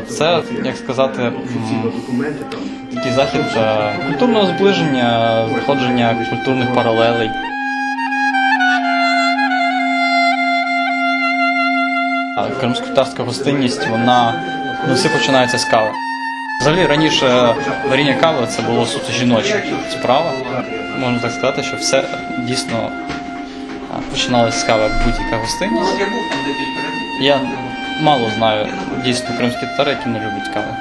це, як сказати, такий захід е, культурного зближення, знаходження культурних паралелей. А Кримсько-татарська гостинність, вона ну, все починається з кави. Взагалі раніше варіння кави це було суто жіноча справа. Можна так сказати, що все дійсно починалося з кави будь-яка гостинність. Я мало знаю дійсно кримські татари, які не люблять кави.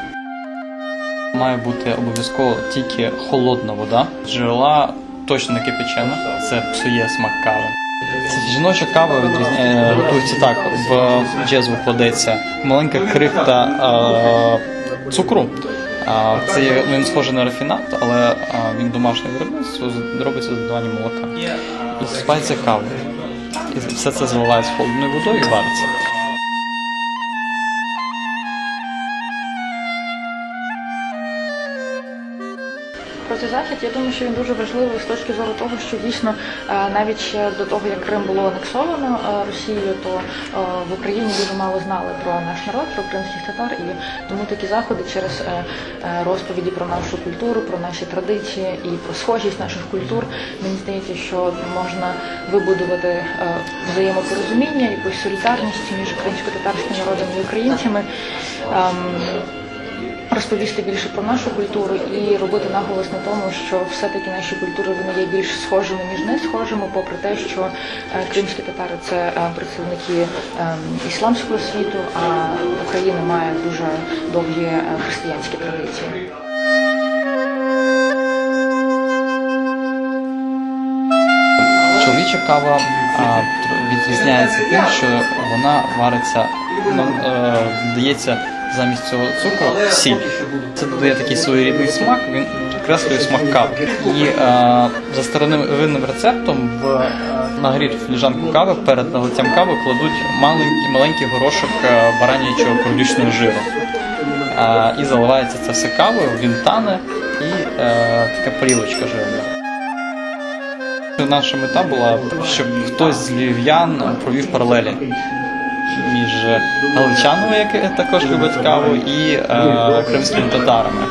Має бути обов'язково тільки холодна вода. Джерела точно не кипячена, це псує смак кави. Жіноча кава відрізняє, готується так. В джезву кладеться маленька крихта е, цукру. Це є, ну, він схожий на рафінат, але він домашнє виробництво робиться з додаванням молока. І засипається кава. І все це заливається холодною водою і вариться. Про цей захід я думаю, що він дуже важливий з точки зору того, що дійсно е, навіть ще до того, як Крим було анексовано е, Росією, то е, в Україні дуже мало знали про наш народ, про кримських татар, і тому такі заходи через розповіді про нашу культуру, про наші традиції і про схожість наших культур. Мені здається, що можна вибудувати взаємопорозуміння, якусь солідарність між кримсько-татарським народом і українцями. Розповісти більше про нашу культуру і робити наголос на тому, що все-таки наші культури вони є більш схожими ніж не схожими, попри те, що е, кримські татари це е, представники е, ісламського світу, а Україна має дуже довгі християнські традиції. Чоловіча кава відрізняється тим, що вона вариться, ну, додається замість цього цукру сіль. Це додає такий своєрідний смак, він підкреслює смак кави. І е, за старовинним рецептом в е, нагріту філіжанку кави перед налиттям кави кладуть маленький маленький горошок е, баранячого кровлючного жиру. Е, і заливається це все кавою, він тане і е, така плівочка жирна. Наша мета була, щоб хтось з львів'ян провів паралелі між галичанами, які також люблять каву, і е, кримськими татарами.